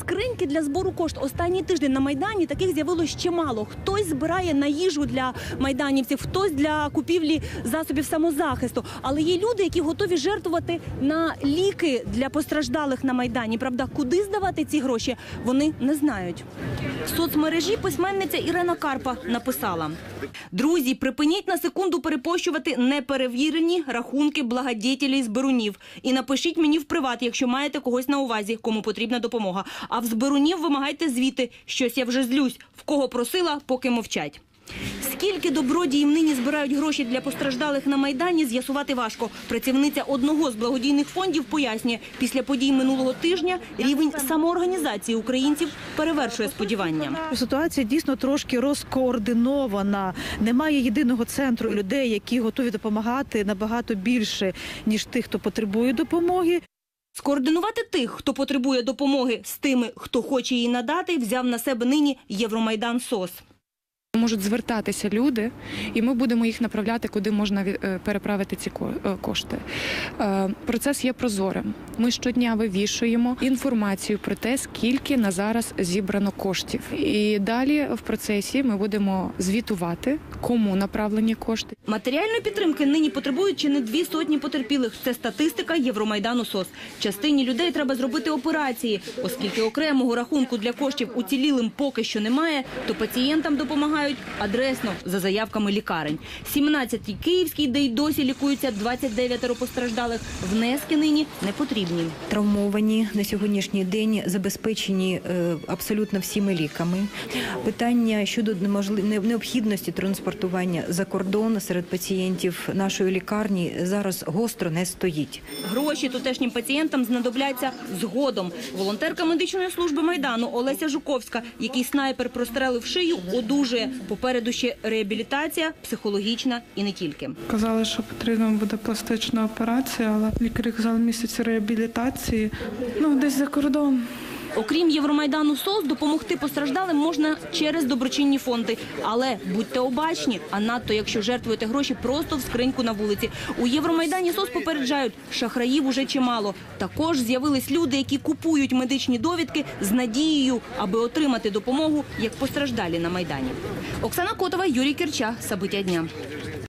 скриньки для збору коштів. Останній тиждень на майдані таких з'явилось чимало. Хтось збирає на їжу для майданівців, хтось для купівлі засобів самозахисту. Але є люди, які готові жертвувати на ліки для постраждалих на майдані. Правда, куди здавати ці гроші, вони не знають. В соцмережі письменниця Ірена Карпа написала: Друзі, припиніть на секунду перепощувати неперевірені рахунки благодетелей з Берунів. І напишіть мені в приват, якщо маєте когось на увазі, кому потрібна допомога. А в з Берунів вимагайте звіти. Щось я вже злюсь. В кого просила, поки мовчать. Скільки добродіїв нині збирають гроші для постраждалих на Майдані, з'ясувати важко. Працівниця одного з благодійних фондів пояснює, після подій минулого тижня рівень самоорганізації українців перевершує сподівання. Ситуація дійсно трошки розкоординована. Немає єдиного центру людей, які готові допомагати набагато більше ніж тих, хто потребує допомоги. Скоординувати тих, хто потребує допомоги, з тими, хто хоче її надати, взяв на себе нині Євромайдан СОС. Можуть звертатися люди, і ми будемо їх направляти, куди можна е, переправити ці е, кошти. Е, Процес є прозорим. Ми щодня вивішуємо інформацію про те, скільки на зараз зібрано коштів. І далі в процесі ми будемо звітувати, кому направлені кошти. Матеріальної підтримки нині потребують чи не дві сотні потерпілих. Це статистика Євромайдану СОС. Частині людей треба зробити операції, оскільки окремого рахунку для коштів уцілілим поки що немає, то пацієнтам допомагають адресно за заявками лікарень. 17-й Київський, де й досі лікуються 29 постраждалих. Внески нині не потрібні. травмовані на сьогоднішній день забезпечені е, абсолютно всіми ліками. Питання щодо необхідності транспортування за кордон серед пацієнтів нашої лікарні зараз гостро не стоїть. Гроші тутешнім пацієнтам знадобляться згодом. Волонтерка медичної служби Майдану Олеся Жуковська, який снайпер прострелив шию, одужує. Попереду ще реабілітація, психологічна і не тільки. Казали, що потрібна буде пластична операція, але лікарі казали місяць реабілітації. Ну, десь за кордон. Окрім Євромайдану СОС, допомогти постраждалим можна через доброчинні фонди. Але будьте обачні, а надто якщо жертвуєте гроші просто в скриньку на вулиці. У Євромайдані СОС попереджають, шахраїв уже чимало. Також з'явились люди, які купують медичні довідки з надією, аби отримати допомогу, як постраждалі на Майдані. Оксана Котова, Юрій Кирча, Сабиття дня.